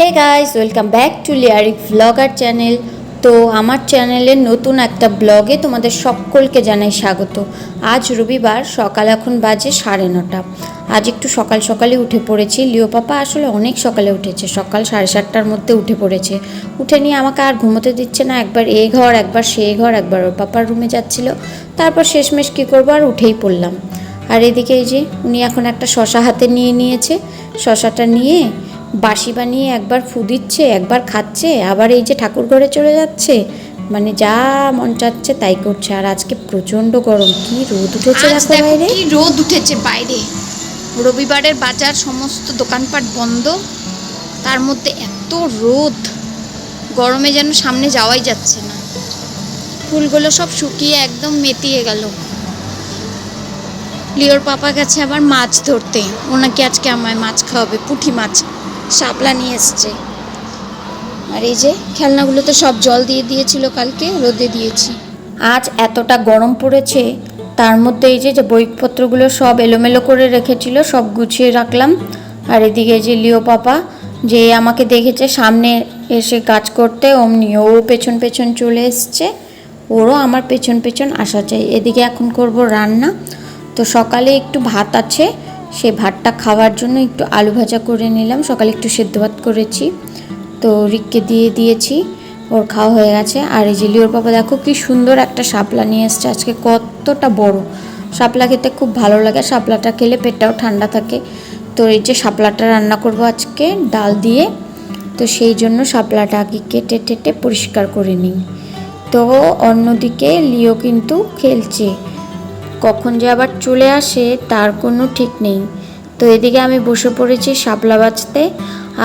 Hey guys welcome back to লিয়ারিক vlogger channel তো আমার চ্যানেলের নতুন একটা ব্লগে তোমাদের সকলকে জানাই স্বাগত। আজ রবিবার, সকাল এখন বাজে সাড়ে নটা। আজ একটু সকাল সকালে উঠে পড়েছি। লিও পাপা আসলে অনেক সকালে উঠেছে। সকাল সাড়ে সাতটার মধ্যে উঠে পড়েছে। উঠে নিয়ে আমাকে আর ঘুমোতে দিচ্ছে না। একবার এ ঘর, একবার সে ঘর, একবার ওর পাপার রুমে যাচ্ছিল। তারপর শেষমেশ কী করব? আর উঠেই পড়লাম। আর এদিকে এই যে, উনি এখন একটা শশা হাতে নিয়ে নিয়েছে। শশাটা নিয়ে বাসি বানিয়ে একবার ফু দিচ্ছে একবার খাচ্ছে আবার এই যে ঠাকুর ঘরে চলে যাচ্ছে মানে যা মন চাচ্ছে তাই করছে। আর আজকে প্রচণ্ড গরম কি রোদ উঠেছে দেখো বাইরে? কি রোদ উঠেছে বাইরে। রবিবারের বাজার সমস্ত দোকানপাট বন্ধ তার মধ্যে এত রোদ গরমে যেন সামনে যাওয়াই যাচ্ছে না। ফুলগুলো সব শুকিয়ে একদম মেতিয়ে গেল। লিওর পাপা গেছে আবার মাছ ধরতে ওনাকে আজকে আমায় মাছ খাওয়াবে পুঁটি মাছ শাপলা নিয়ে এসছে। আর এই যে, খেলনাগুলো তো সব জল দিয়ে দিয়েছিল কালকে, রোদে দিয়েছি। আজ এতটা গরম পড়েছে, তার মধ্যে এই যে বইপত্রগুলো সব এলোমেলো করে রেখেছিল, সব গুছিয়ে রাখলাম। আর এদিকে যে, লিও পাপা, যে আমাকে দেখেছে, সামনে এসে কাজ করতে, অমনি ও পেছন পেছন চলে এসছে। ওরও আমার পেছন পেছন আসা চাই। এদিকে এখন করব রান্না। তো সকালে একটু ভাত আছে সেই ভাতটা খাওয়ার জন্য একটু আলু ভাজা করে নিলাম। সকালে একটু সেদ্ধ ভাত করেছি। তো রিককে দিয়ে দিয়েছি। ওর খাওয়া হয়ে গেছে। আর এই যে লিওর বাবা দেখো কি সুন্দর একটা শাপলা নিয়ে এসছে। আজকে কতটা বড়। শাপলা খেতে খুব ভালো লাগে। শাপলাটা খেলে পেটটাও ঠান্ডা থাকে। তো এই যে শাপলাটা রান্না করব আজকে, ডাল দিয়ে। তো সেই জন্য শাপলাটা আগে কেটে টেটে পরিষ্কার করে নিই। তো অন্যদিকে লিও কিন্তু খেলছে। কখন যে আবার চলে আসে তার কোনো ঠিক নেই। তো এদিকে আমি বসে পড়েছি শাপলা বাজতে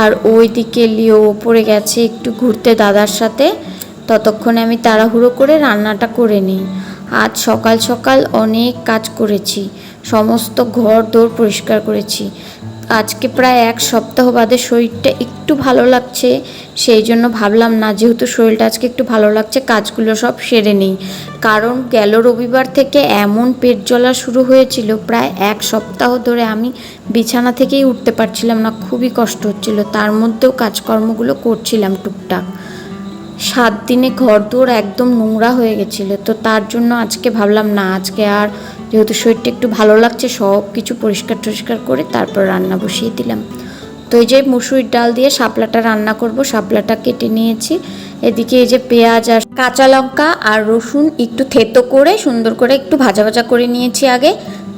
আর ওই দিকে লিও ওপরে গেছে একটু ঘুরতে দাদার সাথে। ততক্ষণে আমি তাড়াহুড়ো করে রান্নাটা করে নিই। আজ সকাল সকাল অনেক কাজ করেছি, সমস্ত ঘর দৌড় পরিষ্কার করেছি। আজকে প্রায় এক সপ্তাহ বাদে শরীরটা একটু ভালো লাগছে, সেই জন্য ভাবলাম না যেহেতু শরীরটা আজকে একটু ভালো লাগছে, কাজগুলো সব সেরে নিই। কারণ গেল রবিবার থেকে এমন পেট জ্বলা শুরু হয়েছিল, প্রায় এক সপ্তাহ ধরে আমি বিছানা থেকেই উঠতে পারছিলাম না, খুবই কষ্ট হচ্ছিল। তার মধ্যেও কাজকর্মগুলো করছিলাম টুকটাক। সাত দিনে ঘর দৌড় একদম নোংরা হয়ে গেছিল, তো তার জন্য আজকে ভাবলাম না, আজকে আর যেহেতু শরীরটা একটু ভালো লাগছে, সব কিছু পরিষ্কার টরিষ্কার করে তারপর রান্না বসিয়ে দিলাম। তো এই যে মুসুরির ডাল দিয়ে শাপলাটা রান্না করব, শাপলাটা কেটে নিয়েছি। এদিকে এই যে পেঁয়াজ আর কাঁচা লঙ্কা আর রসুন একটু থেতো করে, সুন্দর করে একটু ভাজা ভাজা করে নিয়েছি আগে।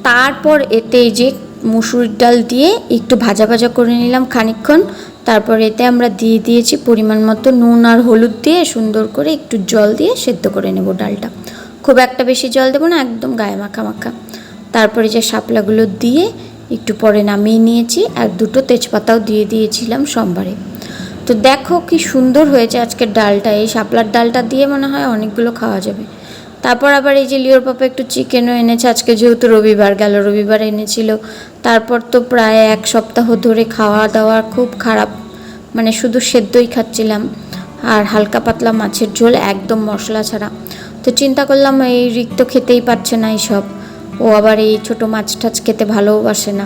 তারপর এতে এই যে মুসুরির ডাল দিয়ে একটু ভাজা ভাজা করে নিলাম খানিকক্ষণ। তারপর এতে আমরা দিয়ে দিয়েছি পরিমাণ মতো নুন আর হলুদ দিয়ে সুন্দর করে একটু জল দিয়ে সেদ্ধ করে নেব ডালটা। খুব একটা বেশি জল দেবো না, একদম গায়ে মাখা মাখা। তারপরে যে শাপলাগুলো দিয়ে একটু পরে নামিয়ে নিয়েছি, আর দুটো তেজপাতাও দিয়ে দিয়েছিলাম সোমবারে। তো দেখো কি সুন্দর হয়েছে আজকের ডালটা, এই শাপলার ডালটা দিয়ে মনে হয় অনেকগুলো খাওয়া যাবে। তারপর আবার এই যে লিওর পাপা একটু চিকেনও এনেছে, আজকে যেহেতু রবিবার, গেল রবিবার এনেছিল। তারপর তো প্রায় এক সপ্তাহ ধরে খাওয়া দাওয়া খুব খারাপ মানে শুধু সেদ্ধই খাচ্ছিলাম। আর হালকা পাতলা মাছের ঝোল একদম মশলা ছাড়া। তো চিন্তা করলাম, এই রিক তো খেতেই পারছে না এইসব ও আবার এই ছোট মাছ টাছ খেতে ভালোবাসে না।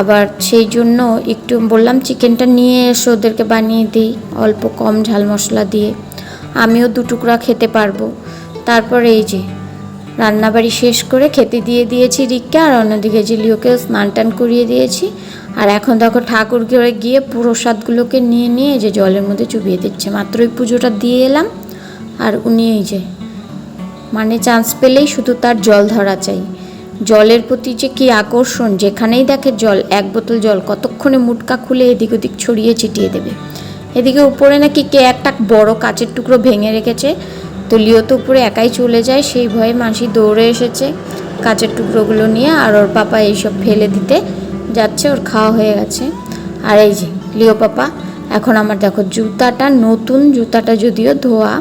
আবার সেই জন্য একটু বললাম, চিকেনটা নিয়ে এসে, ওদেরকে বানিয়ে দিই অল্প কম ঝাল মশলা দিয়ে। আমিও দু টুকরা খেতে পারব। তারপরে এই যে, রান্নাবাড়ি শেষ করে খেতে দিয়ে দিয়েছি রিককে, আর অন্যদিকে জিলিওকেও স্নান টান করিয়ে দিয়েছি। আর এখন দেখো, ঠাকুর ঘরে গিয়ে প্রসাদগুলোকে নিয়ে নিয়ে যে জলের মধ্যে চুবিয়ে দিচ্ছে। মাত্রই পুজোটা দিয়ে এলাম, আর উনি এই যে মানে চান্স পেলেই শুধু তার জল ধরা চাই। জলের প্রতি যে কি আকর্ষণ, যেখানেই দেখে জল, এক বোতল জল কতক্ষণে মুটকা খুলে এদিক ওদিক ছড়িয়ে ছিটিয়ে দেবে। এদিকে উপরে নাকি কে একটা বড় কাচের টুকরো ভেঙে রেখেছে। তো লিও তো উপরে একাই চলে যায়, সেই ভয়ে মাসি দৌড়ে এসেছে কাচের টুকরোগুলো নিয়ে আর ওর পাপা এইসব ফেলে দিতে যাচ্ছে, ওর খাওয়া হয়ে গেছে। আর এই যে, লিও পাপা, এখন আমার দেখো, জুতাটা নতুন, জুতাটা যদিও ধোয়া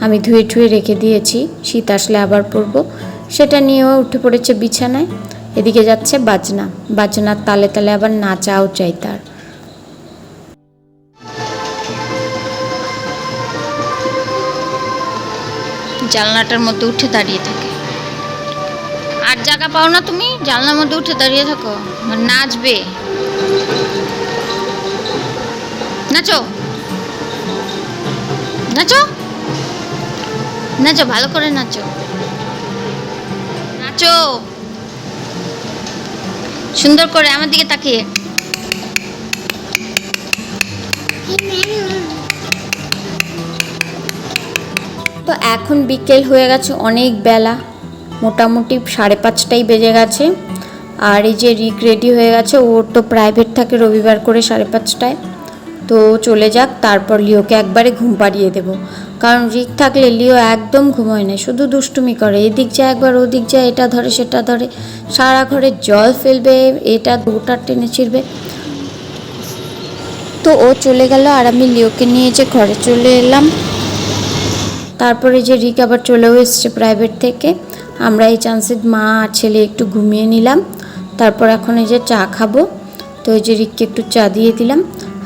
আমি ধুয়ে ঠুয়ে রেখে দিয়েছি, শীত আসলে আবার পরবো। সেটা নিয়েও উঠে পড়েছে বিছানায়। এদিকে যাচ্ছে বাজনা, বাজনার তালে তালে আবার নাচাও চাই তার। জানলাটার মধ্যে উঠে দাঁড়িয়ে থাকে। আর জায়গা পাও না তুমি? জানলার মধ্যে উঠে দাঁড়িয়ে থাকো। নাচবে। নাচো। নাচো। নাচো, ভালো করে নাচো। নাচো। সুন্দর করে আমার দিকে তাকিয়ে। তো এখন বিকেল হয়ে গেছে অনেক বেলা। মোটামুটি সাড়ে পাঁচটাই বেজে গেছে। আর এই যে রিক রেডি হয়ে গেছে, ওর তো প্রাইভেট থাকে রবিবার করে সাড়ে পাঁচটায়। তো চলে যাক, তারপর লিওকে একবারে ঘুম পাড়িয়ে দেবো। কারণ রিক থাকলে লিও একদম ঘুমোয় না, শুধু দুষ্টুমি করে, এদিক যায় একবার, ওদিক যায়, এটা ধরে, সেটা ধরে, সারা ঘরে জল ফেলবে, এটা দুটা টেনে ছিঁড়বে। তো ও চলে গেল আর আমি লিওকে নিয়ে যে ঘরে চলে এলাম। তারপরে যে রিক আবার চলেও এসছে প্রাইভেট থেকে, আমরা এই চান্সে মা আর ছেলে একটু ঘুমিয়ে নিলাম। তারপর এখন এই যে চা খাব, তো এই যে রিককে একটু চা দিয়ে দিলাম।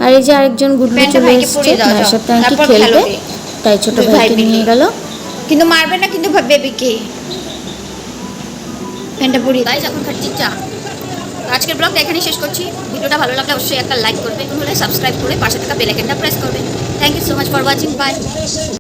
আর এই যে আরেকজন গুড্ডু চলে এসেছে ভাইয়ের সাথে নাকি তারপর খেলবে তাই ছোট ভাই ভাইকে নিয়ে গেল। কিন্তু মারবে না কিন্তু বেবিকে প্যান্টটা পরিয়ে গাইজ এখন খাচ্ছি চা। আজকের ব্লগটা এখানেই শেষ করছি। ভিডিওটা ভালো লাগলে অবশ্যই একটা লাইক করবে। এবং হলে সাবস্ক্রাইব করে পাশে থাকা বেল আইকনটা প্রেস করবে। Thank you so much for watching bye